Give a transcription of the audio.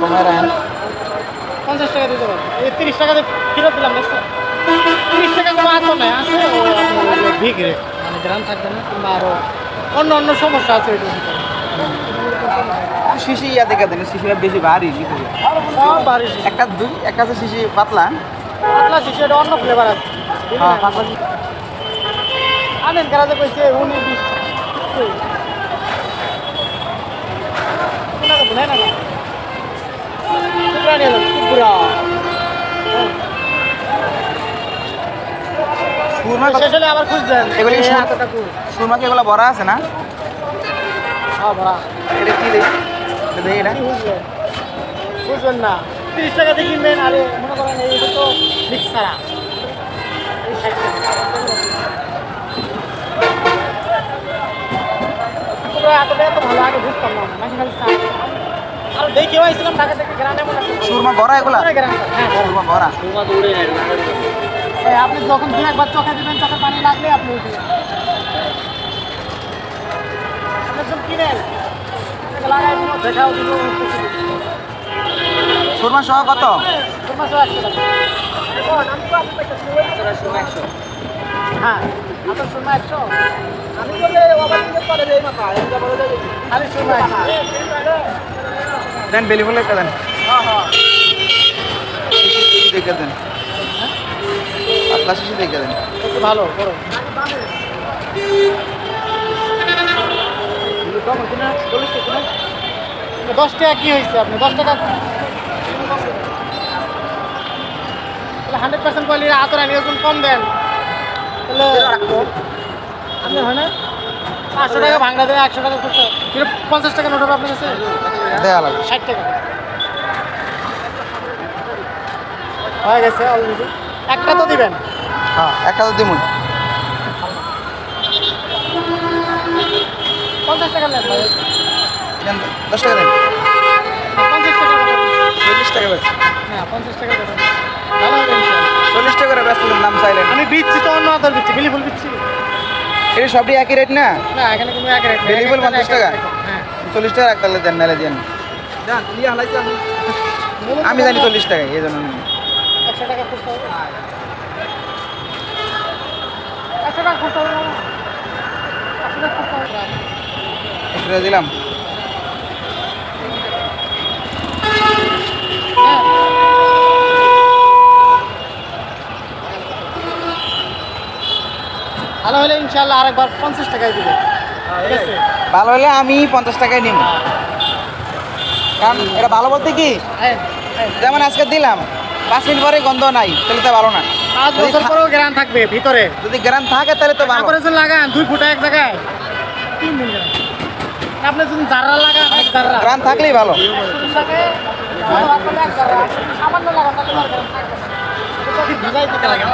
কমায় রাখেন পঞ্চাশ টাকা দিতে পারব। এই তিরিশ টাকাতে ফেরত দিলাম দেখছ? তিরিশ টাকা কোনো আতো নাই আছে? ভিগ রেট মানে গ্রাম থাকবে না কিংবা আরও অন্য অন্য সমস্যা আছে ভিতরে। শিশি ইয়া দেখে দেন শিশিটা বেশি ভারী ভিতরে বাড়ি একটা দুই একটা আছে শিশি পাতলা। পাতলা শিশু এটা অন্য ফ্লেভার আছে। হ্যাঁ পাতলা। আনেন কইছে বিশ না না না যান সুরমা শেষ হলে আবার খুঁজবেন এগুলি। সুরমা কি এগুলো বড়া আছে না? হ্যাঁ ভরা এটা কি দেই এটা বুঝবেন না। তিরিশ টাকা দিয়ে কিনবেন আরে মনে করেন এই তো মিক্স ছাড়া। এত ভালো আগে বুঝতাম না। আইছিলাম ঢাকা থেকে মনে সুরমা বড়া এগুলা? গ্রাম হ্যাঁ। সুরমা এই আপনি যখন দু একবার চোখে দিবেন চোখে পানি লাগলে আপনি উঠে যাবেন। আপনি সব কিনেন লাগাই দিব দেখাও দিব সুরমা সহ কত? একশো টাকা। হ্যাঁ আপনার সুরমা একশো। আমি বলে খালি সুরমা একশো। দেন বেলি ফুল একটা দেন। শিশি দেখে দেন। পাতলা শিশি দেখে দেন। ভালো করো দশ টাকা কি হয়েছে আপনি? দশ টাকা তাহলে হান্ড্রেড পার্সেন্ট কোয়ালিটির আতর আনি কম দেন। তাহলে আপনি হয় না? পাঁচশো টাকা ভাঙড়া দেন একশো টাকা খুচরো। কিন্তু পঞ্চাশ টাকা নোট হবে আপনার কাছে? দেওয়া লাগবে। ষাট টাকা। হয়ে গেছে অলরেডি একটা তো দিবেন। হ্যাঁ একটা তো দিমুন। পঞ্চাশ টাকা নেন ভাই। দশ টাকা দেন। পঞ্চাশ টাকা দেবেন। চল্লিশ টাকা বেশ হ্যাঁ পঞ্চাশ টাকা দেবেন। চল্লিশ টাকা করে ব্যস্ত নাম চাইলেন। আমি বিচ্ছি তো অন্য আদর বিচ্ছি বিলি ফুল বিচ্ছি। এটা সবটি একই রেট না? না এখানে কোনো এক রেট Belly full 50 টাকা? হ্যাঁ। চল্লিশ টাকা রাখতে দেন নাহলে দেন। আমি। জানি চল্লিশ টাকা এই জন্য। নিই। একশো টাকা খুঁজতে হবে টাকা দিলাম। হ্যাঁ। হলে ইনশাল্লাহ আরেকবার পঞ্চাশ টাকায় দিবে। ঠিক আছে? ভালো হলে আমি পঞ্চাশ টাকায় নিব। কারণ এটা ভালো বলতে কি? হ্যাঁ হ্যাঁ। যেমন আজকে দিলাম পাঁচ মিনিট পরে গন্ধ নাই তাহলে তো ভালো না। পাঁচ বছর পরেও গ্রাম থাকবে ভিতরে। যদি গ্রাম থাকে তাহলে তো ভালো। যদি লাগান দুই ফুটা এক জায়গায় তিন দিন আপনি যদি জাররা লাগান এক জাররা। থাকলেই ভালো। জাররা। সামান্য লাগান তাহলে ভিজাই লাগে।